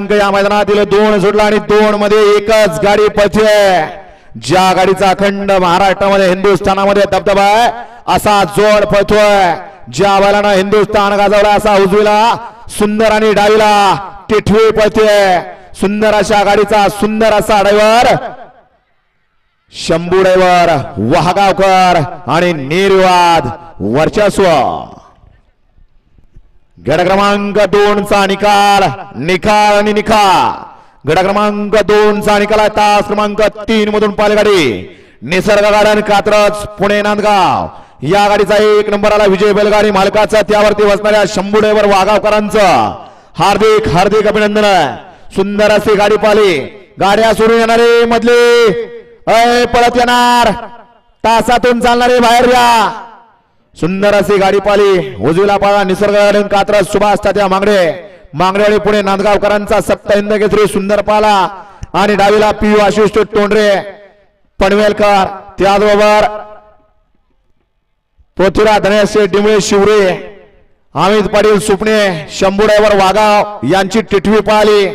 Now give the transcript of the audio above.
या मैदानातील दोन जोडला आणि दोन मध्ये एकच गाडी पळते ज्या गाडीचा अखंड महाराष्ट्रामध्ये हिंदुस्थानामध्ये दबदबा आहे असा जोड पळतोय ज्या बैलानं हिंदुस्थान गाजवला असा उजवीला सुंदर आणि डावीला टिठवी पळते सुंदर अशा गाडीचा सुंदर असा ड्रायव्हर शंभू ड्रायव्हर वाहगावकर आणि निर्वाद वर्चस्व. गड क्रमांक दोनचा निकाल. निकाल आणि निकाल. गड क्रमांक दोनचा निकाल आहे. तास क्रमांक तीन मधून पालगाडी. निसर्ग गार्डन कात्रज पुणे नांदगाव. या गाडीचा एक नंबर आला विजय बैलगाडी मालकाचा. त्यावरती बसणाऱ्या शंभू ड्रायव्हर वाघावकरांचं. हार्दिक हार्दिक अभिनंदन. सुंदर अशी गाडी पाली गाड्या सोडून येणारे मधले. अय पळत येणार. तासातून चालणारे बाहेर या. सुंदर अशी गाडी पाली उजवीला पाळा निसर्ग कात्रज सुभाष तात्या मांगडे. मांगडेवाडी पुणे नांदगावकरांचा सप्त हिंद सुंदर पाला. आणि डावीला पी आशिष तोंडरे. पनवेलकर त्याचबरोबर पृथ्वीरा धनेश डिमळे शिवरे. अमित पाटील सुपणे शंभू वाघाव यांची टिटवी पाहिली.